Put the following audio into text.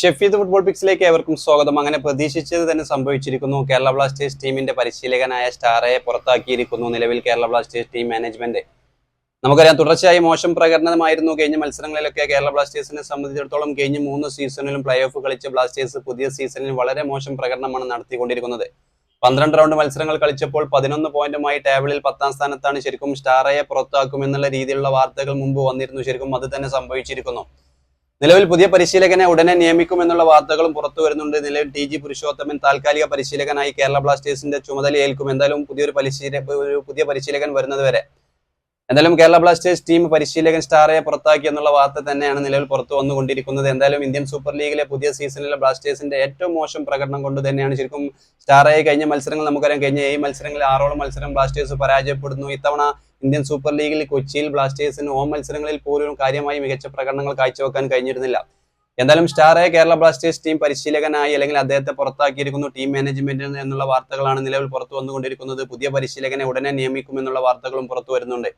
Shefeed football പിക്സിലേക്ക് ഏവർക്കും സ്വാഗതം. അങ്ങനെ പ്രതീക്ഷിച്ചത് തന്നെ സംഭവിച്ചിരിക്കുന്നു. കേരള ബ്ലാസ്റ്റേഴ്സ് ടീമിന്റെ പരിശീലകനായ സ്റ്റാറയെ പുറത്താക്കിയിരിക്കുന്നു നിലവിൽ കേരള ബ്ലാസ്റ്റേഴ്സ് ടീം മാനേജ്മെന്റ്. നമുക്കറിയാം തുടർച്ചയായി മോശം പ്രകടനമായിരുന്നു കഴിഞ്ഞ മത്സരങ്ങളിലൊക്കെ കേരള ബ്ലാസ്റ്റേഴ്സിനെ സംബന്ധിച്ചിടത്തോളം കഴിഞ്ഞ മൂന്ന് സീസണിലും പ്ലേ ഓഫ് കളിച്ച ബ്ലാസ്റ്റേഴ്സ് പുതിയ സീസണിൽ വളരെ മോശം പ്രകടനമാണ് നടത്തിക്കൊണ്ടിരിക്കുന്നത്. പന്ത്രണ്ട് റൗണ്ട് മത്സരങ്ങൾ കളിച്ചപ്പോൾ പതിനൊന്ന് പോയിന്റുമായി ടേബിളിൽ പത്താം സ്ഥാനത്താണ് ശരിക്കും സ്റ്റാറയെ പുറത്താക്കും എന്നുള്ള രീതിയിലുള്ള വാർത്തകൾ മുമ്പ് വന്നിരുന്നു. ശരിക്കും അത് തന്നെ സംഭവിച്ചിരിക്കുന്നു. നിലവിൽ പുതിയ പരിശീലകനെ ഉടനെ നിയമിക്കുമെന്നുള്ള വാർത്തകളും പുറത്തു വരുന്നുണ്ട്. നിലവിൽ ടി ജി പുരുഷോത്തമൻ താൽക്കാലിക പരിശീലകനായി കേരള ബ്ലാസ്റ്റേഴ്സിന്റെ ചുമതല ഏൽക്കും എന്തായാലും പുതിയൊരു പരിശീല പുതിയ പരിശീലകൻ വരുന്നത് വരെ എന്തായാലും കേരള ബ്ലാസ്റ്റേഴ്സ് ടീം പരിശീലകൻ സ്റ്റാറയെ പുറത്താക്കി എന്നുള്ള വാർത്ത തന്നെയാണ് നിലവിൽ പുറത്തു വന്നുകൊണ്ടിരിക്കുന്നത്. എന്തായാലും ഇന്ത്യൻ സൂപ്പർ ലീഗിലെ പുതിയ സീസണിലെ ബ്ലാസ്റ്റേഴ്സിന്റെ ഏറ്റവും മോശം പ്രകടനം കൊണ്ട് തന്നെയാണ് ശരിക്കും സ്റ്റാറയെ കഴിഞ്ഞ മത്സരങ്ങൾ നമുക്കറിയാം. കഴിഞ്ഞ ഏഴ് മത്സരങ്ങളിൽ ആറോളം മത്സരം ബ്ലാസ്റ്റേഴ്സ് പരാജയപ്പെടുന്നു. ഇത്തവണ ഇന്ത്യൻ സൂപ്പർ ലീഗിൽ കൊച്ചിയിൽ ബ്ലാസ്റ്റേഴ്സിന് ഓം മത്സരങ്ങളിൽ പോലും കാര്യമായി മികച്ച പ്രകടനങ്ങൾ കാഴ്ചവെക്കാൻ കഴിഞ്ഞിരുന്നില്ല. എന്തായാലും സ്റ്റാറെ കേരള ബ്ലാസ്റ്റേഴ്സ് ടീം പരിശീലകനായി അല്ലെങ്കിൽ അദ്ദേഹത്തെ പുറത്താക്കിയിരിക്കുന്നു ടീം മാനേജ്മെന്റിൽ എന്നുള്ള വാർത്തകളാണ് നിലവിൽ പുറത്തു വന്നുകൊണ്ടിരിക്കുന്നത്. പുതിയ പരിശീലകനെ ഉടനെ നിയമിക്കുമെന്നുള്ള വാർത്തകളും പുറത്തു വരുന്നുണ്ട്.